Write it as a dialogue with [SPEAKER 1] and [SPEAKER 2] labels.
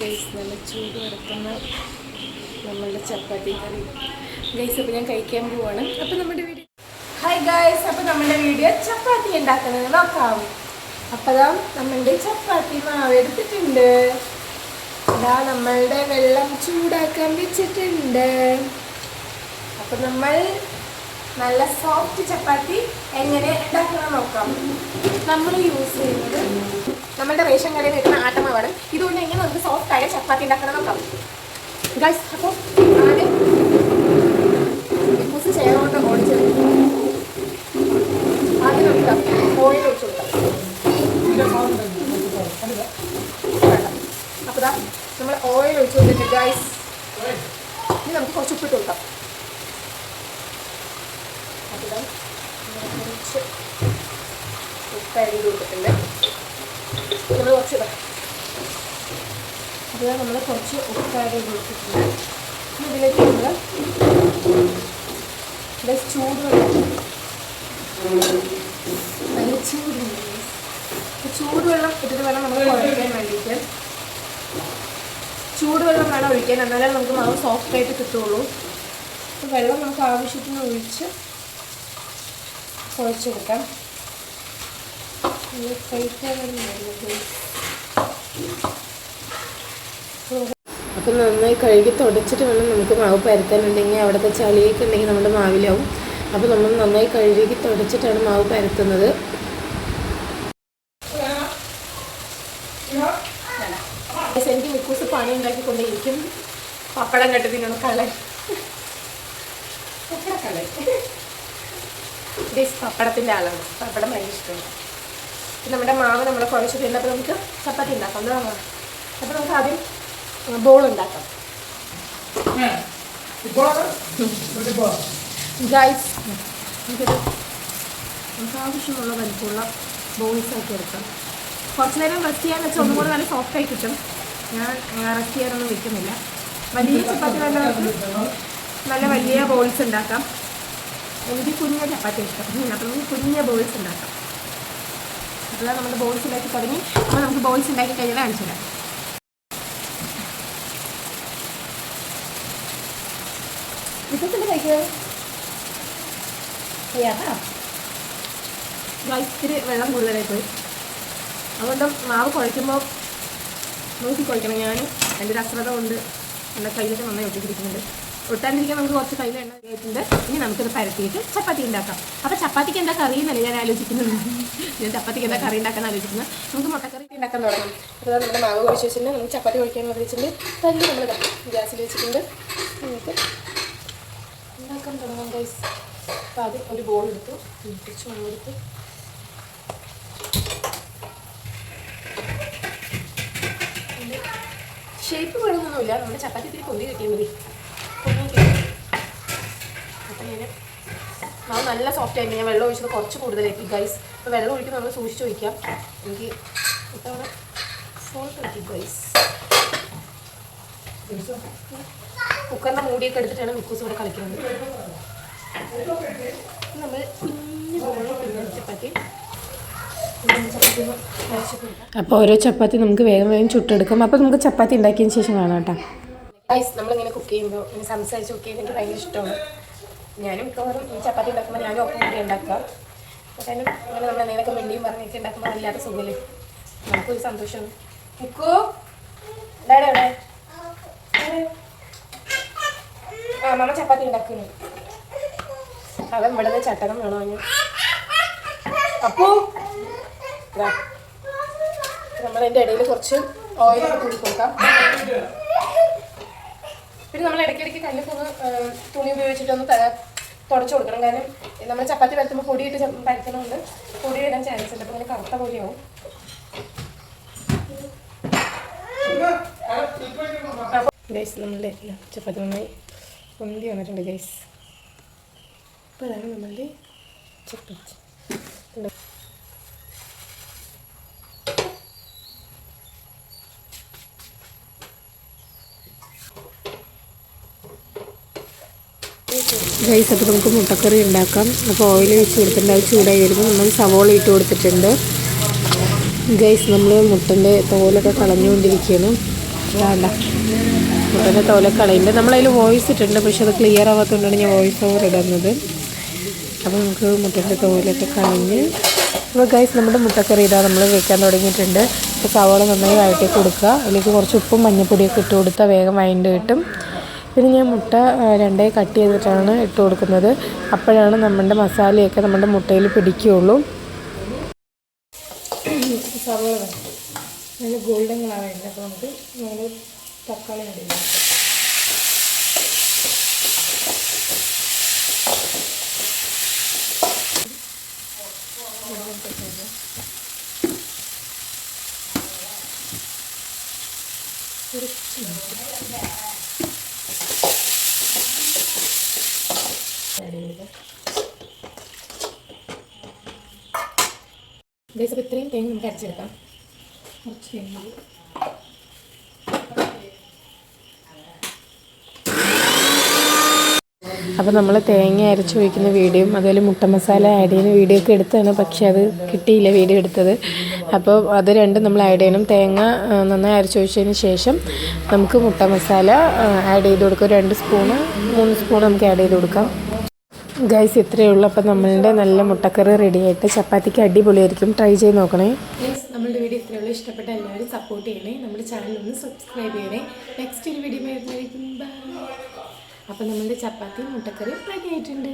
[SPEAKER 1] Guys നല്ല ചൂട് കിടക്കുന്ന നമ്മളുടെ ചപ്പാത്തി കറി. ഗൈസ് അപ്പോൾ ഞാൻ കഴിക്കാൻ പോവാണ്. അപ്പോൾ നമ്മുടെ വീഡിയോ ഹായ് ഗൈസ് അപ്പോൾ നമ്മുടെ വീഡിയോ ചപ്പാത്തി ഉണ്ടാക്കുന്നത് നോക്കാം. അപ്പോൾ നമ്മളുടെ ചപ്പാത്തി മാവെടുത്തിട്ടുണ്ട് അതാ നമ്മളുടെ വെള്ളം ചൂടാക്കാൻ വെച്ചിട്ടുണ്ട്. അപ്പോൾ നമ്മൾ നല്ല സോഫ്റ്റ് ചപ്പാത്തി എങ്ങനെ ഉണ്ടാക്കണം നോക്കാം. നമ്മൾ യൂസ് ചെയ്യുന്നത് നമ്മുടെ റേഷൻ കടയിൽ കിട്ടുന്ന ആട്ടമാവാണ്. ഇതുകൊണ്ട് എങ്ങനെ നമുക്ക് സോഫ്റ്റ് ആയ ചപ്പാത്തി ഉണ്ടാക്കണം നോക്കാം. ഗൈസ് അപ്പോൾ ആദ്യം കുറച്ച് ചേർന്നോട്ട് ഓടിച്ച് ആദ്യം നമുക്ക് ഓയിൽ ഒഴിച്ചു കൊടുക്കാം. അപ്പോൾ ഇതാ നമ്മൾ ഓയിൽ ഒഴിച്ചു കൊടുത്തിട്ട് ഗൈസ് ഇനി നമുക്ക് കുറച്ച് ഉപ്പിട്ട് കൊടുക്കാം. അപ്പോൾ കുറച്ച് ഉപ്പ് കൊടുത്തിട്ടുണ്ട്. നമ്മൾ കുറച്ച് ഇത്. നമ്മൾ കുറച്ച് ഉപ്പ് ആഡ് ചെയ്ത് കൊടുത്തിട്ടുണ്ട് ഇതിലേക്ക് നമ്മൾ ഇവിടെ ചൂടുവെള്ളം നല്ല ചൂടുണ്ട്. ചൂടുവെള്ളം ഇട്ടിട്ട് വേണം നമ്മൾ കുഴക്കാൻ വേണ്ടിയിട്ട്. ചൂടുവെള്ളം വേണം ഒഴിക്കാൻ. എന്നാലേ നമുക്ക് മാവ് സോഫ്റ്റ് ആയിട്ട് കിട്ടുള്ളൂ. വെള്ളം നമുക്ക് ആവശ്യത്തിന് ഒഴിച്ച് കുഴച്ചെടുക്കാം. അപ്പം നന്നായി കഴുകി തുടച്ചിട്ട് വേണം നമുക്ക് മാവ് പരത്താനുണ്ടെങ്കിൽ അവിടുത്തെ ചളിയൊക്കെ ഉണ്ടെങ്കിൽ നമ്മുടെ മാവിലാവും. അപ്പോൾ നമ്മൾ നന്നായി കഴുകി തുടച്ചിട്ടാണ് മാവ് പരത്തുന്നത്. എനിക്ക് മുക്കൂസ് പണി ഉണ്ടാക്കിക്കൊണ്ടേയിരിക്കും പപ്പടം കെട്ടതിനാണ് കള. പപ്പടക്കള ഇത് പപ്പടത്തിന്റെ ആളാണ്. പപ്പടം ഭയങ്കര ഇഷ്ടമാണ്. നമ്മുടെ മാവ് നമ്മൾ കുഴച്ചിട്ടുണ്ട്. അപ്പോൾ നമുക്ക് ചപ്പാത്തി ഉണ്ടാക്കാം. എന്താ അപ്പോൾ നമുക്ക് ആദ്യം ബോൾ ഉണ്ടാക്കാം. ഗൈസ് നമുക്കിത് നമുക്ക് ആവശ്യമുള്ള വലിപ്പമുള്ള ബോൾസ് ആക്കി എടുക്കാം. കുറച്ച് നേരം റെസ്റ്റ് ചെയ്യാൻ വെച്ചാൽ ഒന്നും കൂടെ നല്ല സോഫ്റ്റായി കിട്ടും. ഞാൻ റെസ്റ്റ് ചെയ്യാനൊന്നും വെക്കുന്നില്ല. വലിയ ചപ്പാത്തി വേണ്ടവർക്ക് നല്ല വലിയ ബോൾസ് ഉണ്ടാക്കാം. എനിക്ക് കുഞ്ഞ ചപ്പാത്തി ഇഷ്ടം. അപ്പോൾ നമുക്ക് കുഞ്ഞ ബോൾസ് ഉണ്ടാക്കാം. അപ്പോൾ നമ്മൾ ബോൾസ് ഉണ്ടാക്കി തുടങ്ങി. അപ്പോൾ നമുക്ക് ബോൾസ് ഉണ്ടാക്കി കഴിഞ്ഞാൽ കാണിച്ചു തരാം. കഴിക്കുന്നത് ചെയ്യാട്ടാ ഇത്തിരി വെള്ളം കൂടുതലായി പോയി. അതുകൊണ്ട് മാവ് കുഴയ്ക്കുമ്പോൾ നോക്കി കുഴക്കണം ഞാൻ എന്റെ ഒരു അശ്രദ്ധ കൊണ്ട് എന്റെ കയ്യിലൊക്കെ നന്നായി ഒട്ടിപ്പിടിക്കുന്നുണ്ട് ഒട്ടാണ്ടിരിക്കാൻ നമുക്ക് കുറച്ച് കയ്യിൽ എണ്ണ ആയിട്ടുണ്ട് ഇനി നമുക്കിത് പരത്തിയിട്ട് ചപ്പാത്തി ഉണ്ടാക്കാം. അപ്പോൾ ചപ്പാത്തിക്ക് എന്താ കറി എന്നല്ലേ ഞാൻ ആലോചിക്കുന്നത്? ഞാൻ ചപ്പാത്തിക്ക് എന്താ കറി ഉണ്ടാക്കാൻ ആലോചിക്കുന്നത്. നമുക്ക് മുട്ടക്കറി ഉണ്ടാക്കാൻ തുടങ്ങാം. അപ്പോൾ നമ്മുടെ മാവ് കുഴിച്ച് വെച്ചിട്ടുണ്ട് നമുക്ക് ചപ്പാത്തി കുഴിക്കാൻ വെച്ചിട്ടുണ്ട് തല്ലി നമ്മൾ ഗ്യാസിൽ വെച്ചിട്ടുണ്ട്. നമുക്ക് ഉണ്ടാക്കാൻ തുടങ്ങാം ഗൈസ് അപ്പോൾ അത് ഒരു ബോൾ എടുത്തു. കുറച്ച് മണ്ണെടുത്ത് ഷേപ്പ് വേണമെന്നൊന്നുമില്ല നമ്മുടെ ചപ്പാത്തി ഇത്തിരി പൊന്തി കിട്ടിയാൽ മതി. ഞാൻ മാവ് നല്ല സോഫ്റ്റ് ആയിരുന്നു. ഞാൻ വെള്ളം ഒഴിച്ചത് കുറച്ച് കൂടുതലാക്കി ഗൈസ് അപ്പോൾ വെള്ളം ഒഴിക്കുമ്പോൾ നമ്മൾ സൂക്ഷിച്ച് ഒഴിക്കാം. എനിക്ക് ഇത്തവണ സോൾട്ട് ഒഴിക്കും ഗൈസ് കുക്കറിന്റെ മൂടിയൊക്കെ എടുത്തിട്ടാണ് മിക്കൂസ് ഇവിടെ കളിക്കുന്നത്. നമ്മൾ കുഞ്ഞു ചപ്പാത്തി. അപ്പോൾ ഓരോ ചപ്പാത്തി നമുക്ക് വേഗം വേഗം ചുട്ടെടുക്കും. അപ്പോൾ നമുക്ക് ചപ്പാത്തി ഉണ്ടാക്കിയതിന് ശേഷം കാണാം കേട്ടോ. ഗൈസ് നമ്മളിങ്ങനെ കുക്ക് ചെയ്യുമ്പോൾ ഇങ്ങനെ സംസാരിച്ച് കുക്ക് ചെയ്യുന്നത് എനിക്ക് ഭയങ്കര ഇഷ്ടമാണ്. ഞാനും മിക്കവാറും ഈ ചപ്പാത്തി ഉണ്ടാക്കുമ്പോൾ ഞാനും ഒപ്പം കൂടി ഉണ്ടാക്കുക. പക്ഷേ അതിന് അങ്ങനെ നമ്മൾ എന്തെങ്കിലുമൊക്കെ മിണ്ടിയും പറഞ്ഞൊക്കെ ഉണ്ടാക്കുമ്പോൾ വല്ലാത്ത സുഖമില്ലേ നമുക്കൊരു സന്തോഷമാണ് മുക്കോ ഡാഡ ആ മമ്മ ചപ്പാത്തി ഉണ്ടാക്കുന്നു. അവൻ ഇവിടെ നിന്ന് ചട്ടകം വേണോ ഞാൻ അപ്പോ. നമ്മളതിന്റെ ഇടയിൽ കുറച്ച് ഓയിൽ കൂടി കൊടുക്കാം. പിന്നെ നമ്മൾ ഇടയ്ക്കിടയ്ക്ക് കല്ല് ഒന്ന് തുണി ഉപയോഗിച്ചിട്ടൊന്ന് തുടച്ചു കൊടുക്കണം. കാരണം നമ്മൾ ചപ്പാത്തി പരത്തുമ്പോൾ പൊടിയിട്ട് പരത്തണമുണ്ട് പൊടി ഇടാൻ ചാൻസ് ഉണ്ട് അപ്പോൾ ഇങ്ങനെ കറുത്ത പൊടിയാവും. ഗൈസ് നമ്മളുടെ ചപ്പാത്തി നന്നായി പൊന്തി വന്നിട്ടുണ്ട് ഗൈസ് അപ്പോൾ അതാണ് നമ്മളുടെ ചപ്പാത്തി ഗൈസ് അപ്പോൾ നമുക്ക് മുട്ടക്കറി ഉണ്ടാക്കാം. അപ്പോൾ ഓയിൽ ഒഴിച്ച് കൊടുത്തിട്ടുണ്ട്. അത് ചൂടായി നമ്മൾ സവോള ഇട്ട് കൊടുത്തിട്ടുണ്ട്. ഗൈസ് നമ്മൾ മുട്ടന്റെ തോലൊക്കെ കളഞ്ഞുകൊണ്ടിരിക്കുകയാണ്. വേണ്ട മുട്ടന്റെ തോലൊക്കെ കളയുന്നുണ്ട്. നമ്മളതിൽ വോയിസ് ഇട്ടിട്ടുണ്ട്. പക്ഷെ അത് ക്ലിയർ ആവാത്തതുകൊണ്ടാണ് ഞാൻ വോയിസ് ഓവർ ഇടുന്നത്. അപ്പോൾ നമുക്ക് മുട്ടന്റെ തോലൊക്കെ കളഞ്ഞ്. അപ്പോൾ ഗൈസ് നമ്മുടെ മുട്ടക്കറി ഇതാ നമ്മൾ വെക്കാൻ തുടങ്ങിയിട്ടുണ്ട്. അപ്പോൾ സവോള നന്നായി വഴറ്റി കൊടുക്കുക. അതിലേക്ക് കുറച്ച് ഉപ്പും മഞ്ഞപ്പൊടിയൊക്കെ ഇട്ട് കൊടുത്താൽ വേഗം വഴണ്ട് കിട്ടും. പിന്നെ ഞാൻ മുട്ട രണ്ടേ രണ്ടായി കട്ട് ചെയ്തിട്ടാണ് ഇട്ട് കൊടുക്കുന്നത്. അപ്പോഴാണ് നമ്മുടെ മസാലയൊക്കെ നമ്മുടെ മുട്ടയിൽ പിടിക്കുകയുള്ളൂ.
[SPEAKER 2] സവാള നല്ല ഗോൾഡൻ കളർ അപ്പോൾ നമുക്ക് നമ്മൾ തക്കാളി ഗൈസ് അപ്പോൾ ഇത്രയും തേങ്ങ നമുക്ക് അരച്ചെടുക്കാം. കുറച്ച് തേങ്ങ
[SPEAKER 1] അപ്പോൾ നമ്മൾ തേങ്ങ അരച്ച് ഒഴിക്കുന്ന വീഡിയോയും അതുപോലെ മുട്ട മസാല ആഡ് ചെയ്യുന്ന വീഡിയോ ഒക്കെ എടുത്തതാണ്. പക്ഷേ അത് കിട്ടിയില്ല വീഡിയോ എടുത്തത്. അപ്പോൾ അത് രണ്ടും നമ്മൾ ആഡ് ചെയ്യണം. തേങ്ങ നന്നായി അരച്ച് ഒഴിച്ചതിന് ശേഷം നമുക്ക് മുട്ട മസാല ആഡ് ചെയ്ത് കൊടുക്കും. രണ്ട് സ്പൂണ് മൂന്ന് സ്പൂൺ നമുക്ക് ആഡ് ചെയ്ത് കൊടുക്കാം. ഗൈസ് ഇത്രയേ ഉള്ളൂ. അപ്പം നമ്മളുടെ നല്ല മുട്ടക്കറി റെഡിയായിട്ട് ചപ്പാത്തിക്ക് അടിപൊളിയായിരിക്കും. ട്രൈ ചെയ്ത് നോക്കണേ.
[SPEAKER 2] പ്ലീസ് നമ്മുടെ വീഡിയോ ഇത്രയേ ഉള്ളൂ. ഇഷ്ടപ്പെട്ട എല്ലാവരും സപ്പോർട്ട് ചെയ്യണേ. നമ്മുടെ ചാനൽ ഒന്ന് സബ്സ്ക്രൈബ് ചെയ്യണേ. നെക്സ്റ്റ് ഒരു വീഡിയോ വരുന്നതായിരിക്കും. ബൈ അപ്പോൾ നമ്മളുടെ ചപ്പാത്തി മുട്ടക്കറി റെഡി ആയിട്ടുണ്ട്.